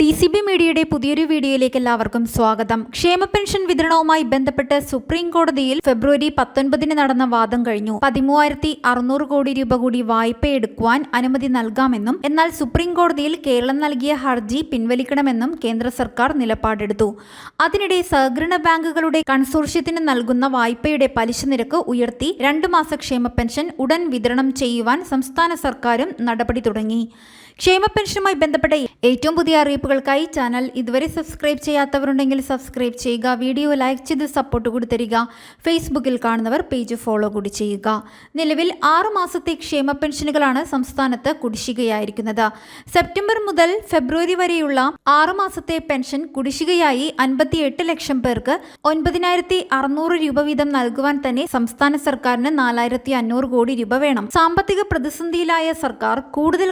D C B മീഡിയയുടെ പുതിയൊരു വീഡിയോയിലേക്ക് എല്ലാവർക്കും സ്വാഗതം. ക്ഷേമ പെൻഷൻ വിതരണവുമായി ബന്ധപ്പെട്ട് സുപ്രീം കോടതിയിൽ ഫെബ്രുവരി പത്തൊൻപതിന് നടന്ന വാദം കഴിഞ്ഞു. പതിമൂവായിരത്തി അറുന്നൂറ് കോടി രൂപ കൂടി വായ്പ എടുക്കുവാൻ അനുമതി നൽകാമെന്നും എന്നാൽ സുപ്രീം കോടതിയിൽ കേരളം നൽകിയ ഹർജി പിൻവലിക്കണമെന്നും കേന്ദ്ര സർക്കാർ നിലപാടെടുത്തു. അതിനിടെ സഹകരണ ബാങ്കുകളുടെ കൺസോർഷ്യത്തിന് നൽകുന്ന വായ്പയുടെ പലിശ നിരക്ക് ഉയർത്തി രണ്ടു മാസ ക്ഷേമ പെൻഷൻ ഉടൻ വിതരണം ചെയ്യുവാൻ സംസ്ഥാന സർക്കാരും നടപടി തുടങ്ങി. ക്ഷേമ പെൻഷനുമായി ബന്ധപ്പെട്ട ഏറ്റവും പുതിയ അറിയിപ്പുകൾക്കായി ചാനൽ ഇതുവരെ സബ്സ്ക്രൈബ് ചെയ്യാത്തവരുണ്ടെങ്കിൽ സബ്സ്ക്രൈബ് ചെയ്യുക വീഡിയോ ലൈക്ക് ചെയ്ത് സപ്പോർട്ട് കൂടി ഫേസ്ബുക്കിൽ കാണുന്നവർ പേജ് ഫോളോ കൂടി ചെയ്യുക. നിലവിൽ ആറു മാസത്തെ ക്ഷേമ പെൻഷനുകളാണ് സംസ്ഥാനത്ത് കുടിശ്ശികയായിരിക്കുന്നത്. സെപ്റ്റംബർ മുതൽ ഫെബ്രുവരി വരെയുള്ള ആറു മാസത്തെ പെൻഷൻ കുടിശ്ശികയായി അൻപത്തിയെട്ട് ലക്ഷം പേർക്ക് ഒൻപതിനായിരത്തി അറുന്നൂറ് രൂപ വീതം നൽകുവാൻ തന്നെ സംസ്ഥാന സർക്കാരിന് നാലായിരത്തി അഞ്ഞൂറ് കോടി രൂപ വേണം. സാമ്പത്തിക പ്രതിസന്ധിയിലായ സർക്കാർ കൂടുതൽ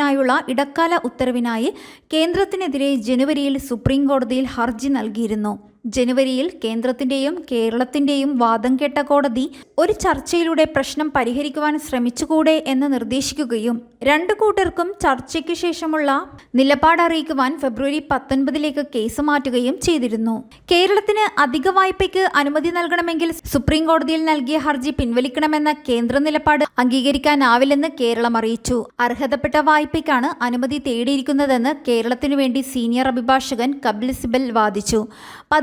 കടമെടുക്കുന്നതിനായുള്ള ഇടക്കാല ഉത്തരവിനായി കേന്ദ്രത്തിനെതിരെ ജനുവരിയിൽ സുപ്രീം കോടതിയിൽ ഹർജി നൽകിയിരുന്നു. ജനുവരിയിൽ കേന്ദ്രത്തിന്റെയും കേരളത്തിന്റെയും വാദം കേട്ട കോടതി ഒരു ചർച്ചയിലൂടെ പ്രശ്നം പരിഹരിക്കുവാൻ ശ്രമിച്ചുകൂടെ എന്ന് നിർദ്ദേശിക്കുകയും രണ്ടു കൂട്ടർക്കും ചർച്ചയ്ക്ക് ശേഷമുള്ള നിലപാട് അറിയിക്കുവാൻ ഫെബ്രുവരി പത്തൊൻപതിലേക്ക് കേസ് മാറ്റുകയും ചെയ്തിരുന്നു. കേരളത്തിന് അധിക വായ്പയ്ക്ക് അനുമതി നൽകണമെങ്കിൽ സുപ്രീം കോടതിയിൽ നൽകിയ ഹർജി പിൻവലിക്കണമെന്ന കേന്ദ്ര നിലപാട് അംഗീകരിക്കാനാവില്ലെന്ന് കേരളം അറിയിച്ചു. അർഹതപ്പെട്ട വായ്പയ്ക്കാണ് അനുമതി തേടിയിരിക്കുന്നതെന്ന് കേരളത്തിനു വേണ്ടി സീനിയർ അഭിഭാഷകൻ കബിൽ സിബൽ വാദിച്ചു.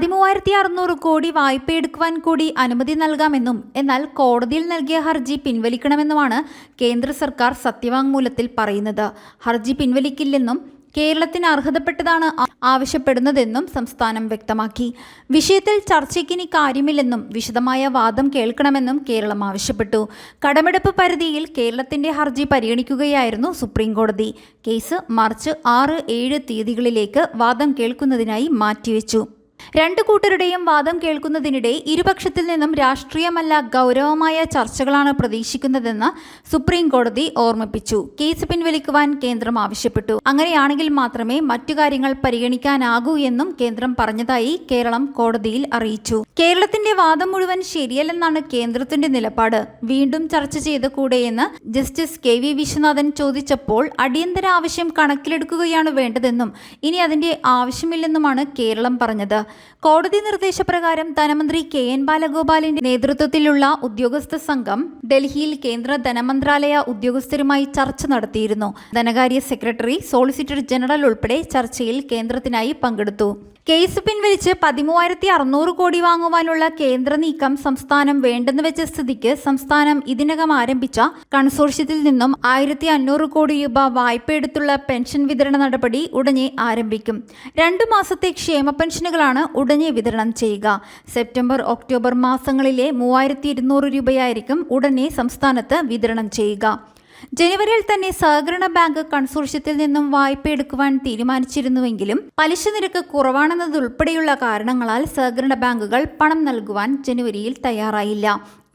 പതിമൂവായിരത്തി അറുന്നൂറ് കോടി വായ്പയെടുക്കുവാൻ കൂടി അനുമതി നൽകാമെന്നും എന്നാൽ കോടതിയിൽ നൽകിയ ഹർജി പിൻവലിക്കണമെന്നുമാണ് കേന്ദ്ര സർക്കാർ സത്യവാങ്മൂലത്തിൽ പറയുന്നത്. ഹർജി പിൻവലിക്കില്ലെന്നും കേരളത്തിന് അർഹതപ്പെട്ടതാണ് ആവശ്യപ്പെടുന്നതെന്നും സംസ്ഥാനം വ്യക്തമാക്കി. വിഷയത്തിൽ ചർച്ചയ്ക്കിനി കാര്യമില്ലെന്നും വിശദമായ വാദം കേൾക്കണമെന്നും കേരളം ആവശ്യപ്പെട്ടു. കടമെടുപ്പ് പരിധിയിൽ കേരളത്തിന്റെ ഹർജി പരിഗണിക്കുകയായിരുന്നു സുപ്രീം കോടതി കേസ് മാർച്ച് ആറ് ഏഴ് തീയതികളിലേക്ക് വാദം കേൾക്കുന്നതിനായി മാറ്റിവെച്ചു. രണ്ടു കൂട്ടരുടെയും വാദം കേൾക്കുന്നതിനിടെ ഇരുപക്ഷത്തിൽ നിന്നും രാഷ്ട്രീയമല്ല ഗൗരവമായ ചർച്ചകളാണ് പ്രതീക്ഷിക്കുന്നതെന്ന് സുപ്രീം കോടതി ഓർമ്മിപ്പിച്ചു. കേസ് പിൻവലിക്കുവാൻ കേന്ദ്രം ആവശ്യപ്പെട്ടു. അങ്ങനെയാണെങ്കിൽ മാത്രമേ മറ്റു കാര്യങ്ങൾ പരിഗണിക്കാനാകൂ എന്നും കേന്ദ്രം പറഞ്ഞതായി കേരളം കോടതിയിൽ അറിയിച്ചു. കേരളത്തിന്റെ വാദം മുഴുവൻ ശരിയല്ലെന്നാണ് കേന്ദ്രത്തിന്റെ നിലപാട്. വീണ്ടും ചർച്ച ചെയ്ത് കൂടെയെന്ന് ജസ്റ്റിസ് കെ വി വിശ്വനാഥൻ ചോദിച്ചപ്പോൾ അടിയന്തര ആവശ്യം കണക്കിലെടുക്കുകയാണ് വേണ്ടതെന്നും ഇനി അതിന്റെ ആവശ്യമില്ലെന്നുമാണ് കേരളം പറഞ്ഞത്. കോടതി നിർദ്ദേശപ്രകാരം ധനമന്ത്രി കെ എൻ ബാലഗോപാലിന്റെ നേതൃത്വത്തിലുള്ള ഉദ്യോഗസ്ഥ സംഘം ഡൽഹിയിൽ കേന്ദ്ര ധനമന്ത്രാലയ ഉദ്യോഗസ്ഥരുമായി ചർച്ച നടത്തിയിരുന്നു. ധനകാര്യ സെക്രട്ടറി സോളിസിറ്റർ ജനറൽ ഉൾപ്പെടെ ചർച്ചയിൽ കേന്ദ്രത്തിനായി പങ്കെടുത്തു. കേസ് പിൻവലിച്ച് പതിമൂവായിരത്തി അറുന്നൂറ് കോടി വാങ്ങുവാനുള്ള കേന്ദ്ര നീക്കം സംസ്ഥാനം വേണ്ടെന്ന് വെച്ച സ്ഥിതിക്ക് സംസ്ഥാനം ഇതിനകം ആരംഭിച്ച കൺസോർഷ്യത്തിൽ നിന്നും ആയിരത്തി അഞ്ഞൂറ് കോടി രൂപ വായ്പ എടുത്തുള്ള പെൻഷൻ വിതരണ നടപടി ഉടനെ ആരംഭിക്കും. രണ്ടു മാസത്തെ ക്ഷേമ പെൻഷനുകളാണ് ഉടനെ വിതരണം ചെയ്യുക. സെപ്റ്റംബർ ഒക്ടോബർ മാസങ്ങളിലെ മൂവായിരത്തി രൂപയായിരിക്കും ഉടനെ സംസ്ഥാനത്ത് വിതരണം ചെയ്യുക. ജനുവരിയിൽ തന്നെ സഹകരണ ബാങ്ക് കൺസോർഷ്യത്തിൽ നിന്നും വായ്പ എടുക്കുവാൻ തീരുമാനിച്ചിരുന്നുവെങ്കിലും പലിശ നിരക്ക് കുറവാണെന്നതുൾപ്പെടെയുള്ള കാരണങ്ങളാൽ സഹകരണ ബാങ്കുകൾ പണം നൽകുവാൻ ജനുവരിയിൽ തയ്യാറായില്ല.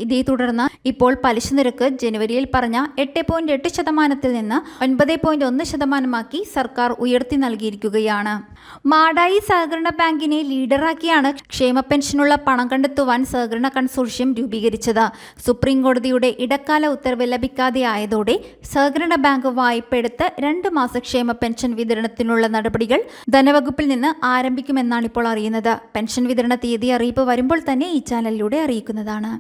ഇതേ തുടർന്ന് ഇപ്പോൾ പലിശ നിരക്ക് ജനുവരിയിൽ പറഞ്ഞ എട്ട് പോയിന്റ് എട്ട് ശതമാനത്തിൽ നിന്ന് ഒൻപത് പോയിന്റ് ഒന്ന് ശതമാനമാക്കി സർക്കാർ ഉയർത്തി നൽകിയിരിക്കുകയാണ്. മാടായി സഹകരണ ബാങ്കിനെ ലീഡറാക്കിയാണ് ക്ഷേമ പെൻഷനുള്ള പണം കണ്ടെത്തുവാൻ സഹകരണ കൺസോർഷ്യം രൂപീകരിച്ചത്. സുപ്രീം കോടതിയുടെ ഇടക്കാല ഉത്തരവ് ലഭിക്കാതെ ആയതോടെ സഹകരണ ബാങ്ക് വായ്പ എടുത്ത് രണ്ട് മാസ ക്ഷേമ പെൻഷൻ വിതരണത്തിനുള്ള നടപടികൾ ധനവകുപ്പിൽ നിന്ന് ആരംഭിക്കുമെന്നാണ് ഇപ്പോൾ അറിയുന്നത്. പെൻഷൻ വിതരണ തീയതി അറിയിപ്പ് വരുമ്പോൾ തന്നെ ഈ ചാനലിലൂടെ അറിയിക്കുന്നതാണ്.